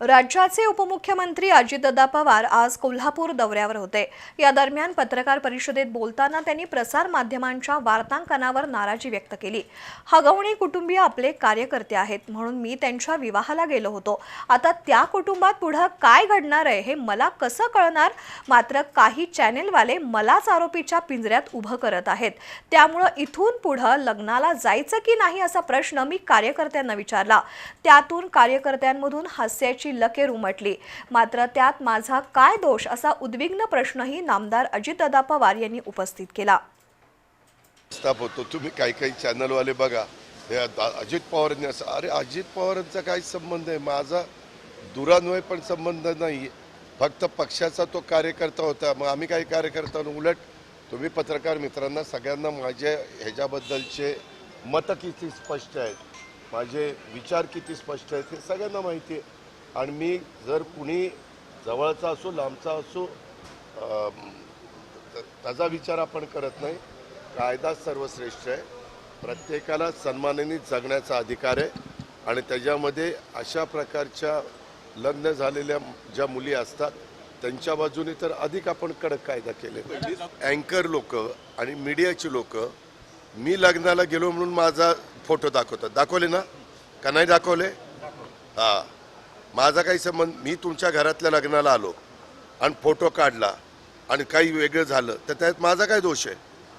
राज्याचे उपमुख्यमंत्री अजितदादा पवार आज कोल्हापूर दौऱ्यावर होते. या दरम्यान पत्रकार परिषदेत बोलताना त्यांनी प्रसार माध्यमांच्या वार्तांकनावर नाराजी व्यक्त केली. हगवणी कुटुंबीय आपले कार्यकर्ते आहेत म्हणून मी त्यांच्या विवाहाला गेलो होतो. आता त्या कुटुंबात पुढं काय घडणार आहे हे मला कसं कळणार? मात्र काही चॅनेलवाले मलाच आरोपीच्या पिंजऱ्यात उभं करत आहेत. त्यामुळं इथून पुढं लग्नाला जायचं की नाही असा प्रश्न मी कार्यकर्त्यांना विचारला. त्यातून कार्यकर्त्यांमधून हास्याची लकेर उमटली मात्र त्यात माझा काय दोष असा उद्विग्न प्रश्नही नामदार अजितदादा पवार यांनी उपस्थित केला. स्थाप होतो. तुम्ही काही काही चॅनलवाले बघा. हे अजित पवारांनी असं अरे अजित पवारांचा काय संबंध आहे? माझा दुरान्वय पण संबंध नाही. फक्त पक्षाचा तो कार्यकर्ता होता. मग आम्ही काही कार्यकर्ता उलट तुम्ही पत्रकार मित्रांना सगळ्यांना माझ्या ह्याच्याबद्दलचे मतं किती स्पष्ट आहेत? माझे विचार किती स्पष्ट आहेत हे सगळ्यांना माहिती आहे. आणि मी जर कुणी जवळचा असो लांबचा असो त्याचा विचार आपण करत नाही. कायदा सर्वश्रेष्ठ आहे. प्रत्येकाला सन्मानाने जगण्याचा अधिकार आहे. आणि त्याच्यामध्ये अशा प्रकारच्या लग्न झालेल्या ज्या मुली असतात त्यांच्या बाजूने तर अधिक आपण कडक कायदा केले अँकर लोक आणि मीडियाची लोक मी लग्नाला गेलो म्हणून माझा फोटो दाखवतात. दाखवले ना? का नाही दाखवले? हा. माझा काही संबंध मी तुमच्या घरातल्या लग्नाला आलो आणि फोटो काढला आणि काही वेगळं झालं तर त्यात माझा काय दोष आहे?